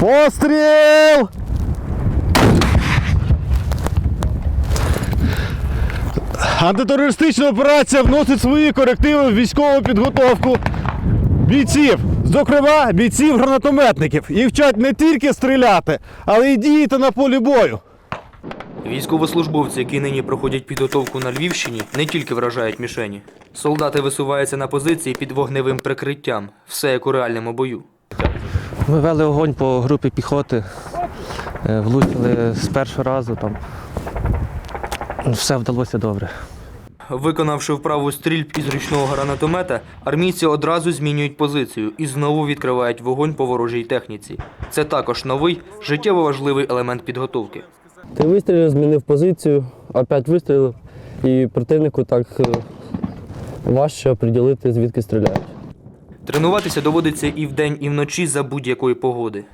Постріл! Антитерористична операція вносить свої корективи в військову підготовку бійців, зокрема бійців гранатометників. Їх вчать не тільки стріляти, але й діяти на полі бою. Військовослужбовці, які нині проходять підготовку на Львівщині, не тільки вражають мішені. Солдати висуваються на позиції під вогневим прикриттям, все як у реальному бою. Ми вели огонь по групі піхоти, е, влучили з першого разу там. Все вдалося добре. Виконавши вправу стрільб із ручного гранатомета, армійці одразу змінюють позицію і знову відкривають вогонь по ворожій техніці. Це також новий життєво важливий елемент підготовки. Ти вистрілив, змінив позицію, опять вистрілив, і противнику так е, важче оприділити, звідки стріляють. Тренуватися доводиться і вдень, і вночі за будь-якої погоди.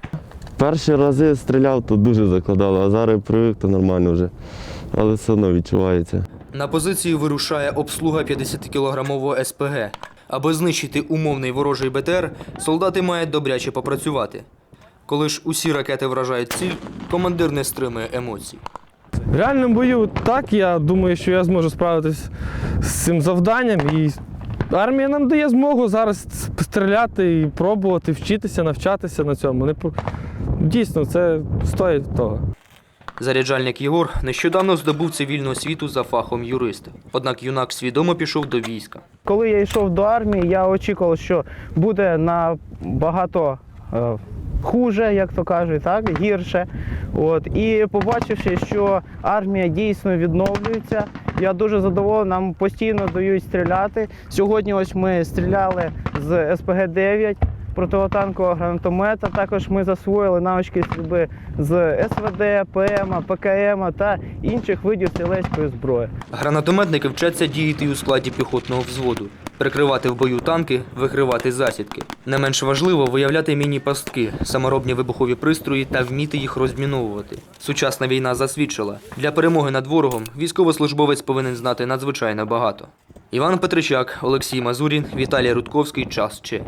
Перші рази стріляв, то дуже закладало, а зараз привик, то нормально вже. Але все одно відчувається. На позицію вирушає обслуга 50-кілограмового СПГ. Аби знищити умовний ворожий БТР, солдати мають добряче попрацювати. Коли ж усі ракети вражають ціль, командир не стримує емоцій. В реальному бою так, я думаю, що я зможу справитись з цим завданням. І армія нам дає змогу зараз стріляти і пробувати, вчитися, навчатися на цьому. Не Дійсно, це стоїть того. Заряджальник Єгор нещодавно здобув цивільну освіту за фахом юрист. Однак юнак свідомо пішов до війська. Коли я йшов до армії, я очікував, що буде набагато е, хуже, як то кажуть, так, гірше. От. І побачивши, що армія дійсно відновлюється, я дуже задоволений, нам постійно дають стріляти. Сьогодні ось ми стріляли з СПГ-9 противотанкового гранатомета. Також ми засвоїли навички стрільби з СВД, ПМ, ПКМ та інших видів стрілецької зброї. Гранатометники вчаться діяти у складі піхотного взводу, прикривати в бою танки, викривати засідки. Не менш важливо виявляти міні-пастки, саморобні вибухові пристрої та вміти їх розміновувати. Сучасна війна засвідчила, для перемоги над ворогом військовослужбовець повинен знати надзвичайно багато. Іван Петричак, Олексій Мазурін, Віталій Рудковський. Час Че.